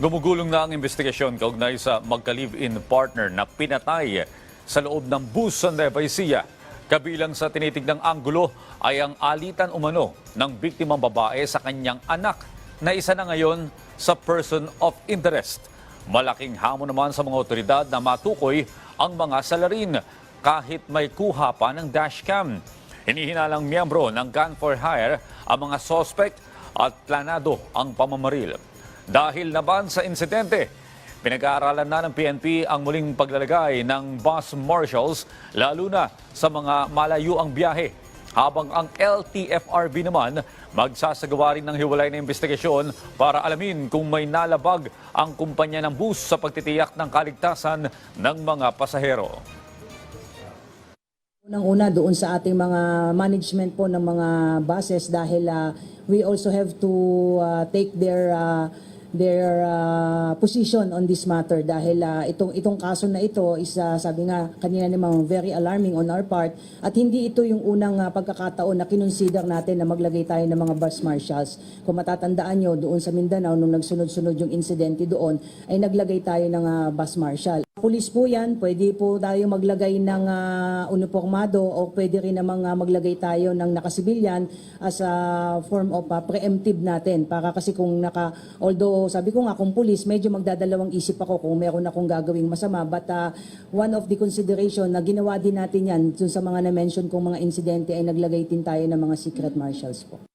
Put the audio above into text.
Gumugulong na ang investigasyon kaugnay sa magka-live-in partner na pinatay sa loob ng bus sa Nueva. Kabilang sa tinitignang anggulo ay ang alitan umano ng biktimang babae sa kanyang anak na isa na ngayon sa person of interest. Malaking hamon naman sa mga otoridad na matukoy ang mga salarin kahit may kuha pa ng dashcam. Hinihinalang miyembro ng Gun for Hire ang mga suspect at planado ang pamamaril. Dahil naban sa insidente, pinag-aaralan na ng PNP ang muling paglalagay ng bus marshals lalo na sa mga malayo ang biyahe. Habang ang LTFRB naman magsasagawa rin ng hiwalay na investigasyon para alamin kung may nalabag ang kumpanya ng bus sa pagtitiyak ng kaligtasan ng mga pasahero. Unang-una doon sa ating mga management po ng mga buses dahil ah, we also have to ah, take their ah, their ah, position on this matter dahil ah, itong itong kaso na ito is ah, sabi nga kanina namang very alarming on our part at hindi ito yung unang ah, pagkakataon na kinonsider natin na maglagay tayo ng mga bus marshals. Kung matatandaan nyo doon sa Mindanao nung nagsunod-sunod yung insidente doon ay naglagay tayo ng ah, bus marshal. Pulis po yan, pwede po tayo maglagay ng uh, uniformado o pwede rin namang ah, maglagay tayo ng nakasibilyan as a form of ah, preemptive natin. Para kasi kung naka, although sabi ko nga kung pulis, medyo magdadalawang isip ako kung meron akong gagawing masama. But ah, one of the consideration na ginawa din natin yan dun sa mga na-mention kong mga insidente ay naglagay din tayo ng mga secret marshals po.